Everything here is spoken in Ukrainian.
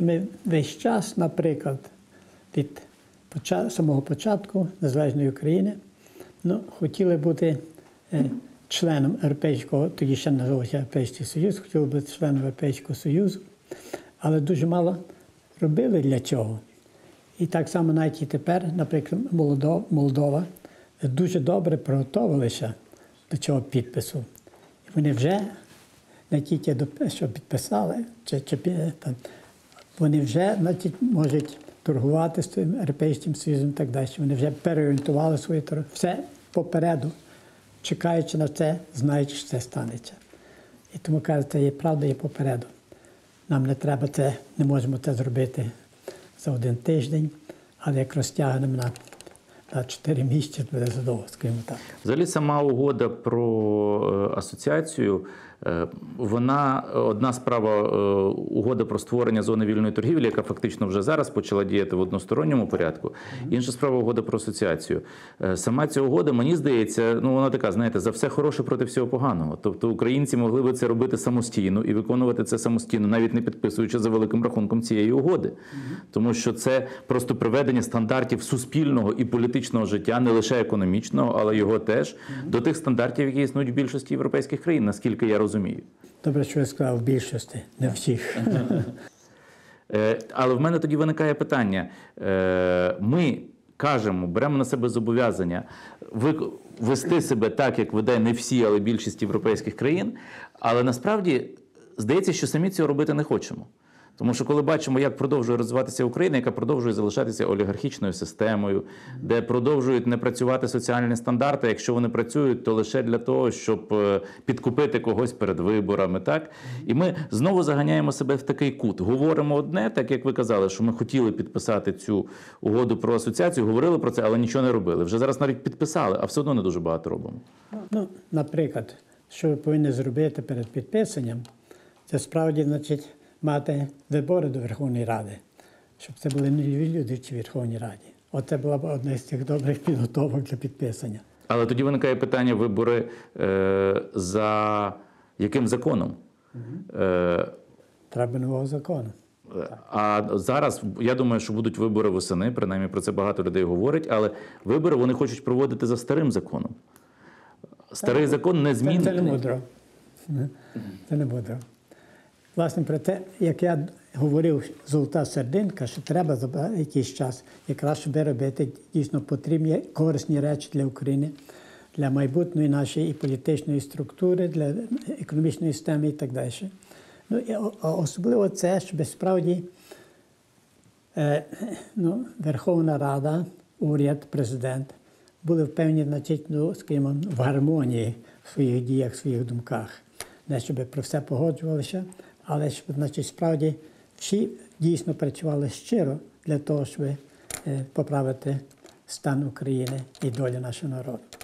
Ми весь час, наприклад, від самого початку Незалежної України ну, хотіли бути е, членом Європейського, тоді ще називався Європейський Союз, хотіли бути членом Європейського Союзу, але дуже мало робили для цього. І так само навіть і тепер, наприклад, Молдова, дуже добре приготувалися до цього підпису. І вони вже не тільки до що підписали, чи, чи там, вони вже значить, можуть торгувати з тим Європейським Союзом і так далі. Вони вже переорієнтували свою торги. Все попереду, чекаючи на це, знаючи, що це станеться. І тому кажуть, це є правда, є попереду. Нам не треба це, не можемо це зробити за один тиждень, але як розтягнемо на, на 4 місяці, буде задовго, скажімо так. Взагалі, сама угода про е, асоціацію. е, Вона е, одна справа угода про створення зони вільної торгівлі, яка фактично вже зараз почала діяти в односторонньому порядку. Інша справа угода про асоціацію. Сама ця угода, мені здається, ну вона така, знаєте, за все хороше проти всього поганого. Тобто українці могли би це робити самостійно і виконувати це самостійно, навіть не підписуючи за великим рахунком цієї угоди, тому що це просто приведення стандартів суспільного і політичного життя, не лише економічного, але його теж до тих стандартів, які існують в більшості європейських країн, наскільки я розумію. Добре, що я сказав в більшості, не всіх. Е, Але в мене тоді виникає питання: Е, ми кажемо, беремо на себе зобов'язання вести себе так, як веде не всі, але більшість європейських країн. Але насправді здається, що самі цього робити не хочемо. Тому що коли бачимо, як продовжує розвиватися Україна, яка продовжує залишатися олігархічною системою, де продовжують не працювати соціальні стандарти, якщо вони працюють, то лише для того, щоб е, підкупити когось перед виборами, так і ми знову заганяємо себе в такий кут. Говоримо одне, так як ви казали, що ми хотіли підписати цю угоду про асоціацію, говорили про це, але нічого не робили. Вже зараз навіть підписали, а все одно не дуже багато робимо. Ну, наприклад, що ви повинні зробити перед підписанням, це справді значить мати вибори до Верховної Ради, щоб це були нові люди в Верховній Раді. Оце була б одна з тих добрих підготовок для підписання. Але тоді виникає питання вибори е, за яким законом? Е, Треба нового закону. А зараз я думаю, що будуть вибори восени, принаймні про це багато людей говорять, але вибори вони хочуть проводити за старим законом. Старий закон не Це, це не мудро. Це не мудро. Власне, про те, як я говорив, золота сердинка, що треба за якийсь час, якраз щоб робити дійсно потрібні корисні речі для України, для майбутньої нашої і політичної структури, для економічної системи і так далі. Ну, і особливо це, щоб справді е, ну, Верховна Рада, уряд, президент були впевнені, значить, ну, скажімо, в гармонії в своїх діях, в своїх думках. Не щоб про все погоджувалися, але щоб, значить, справді всі дійсно працювали щиро для того, щоб е, поправити стан України і долю нашого народу.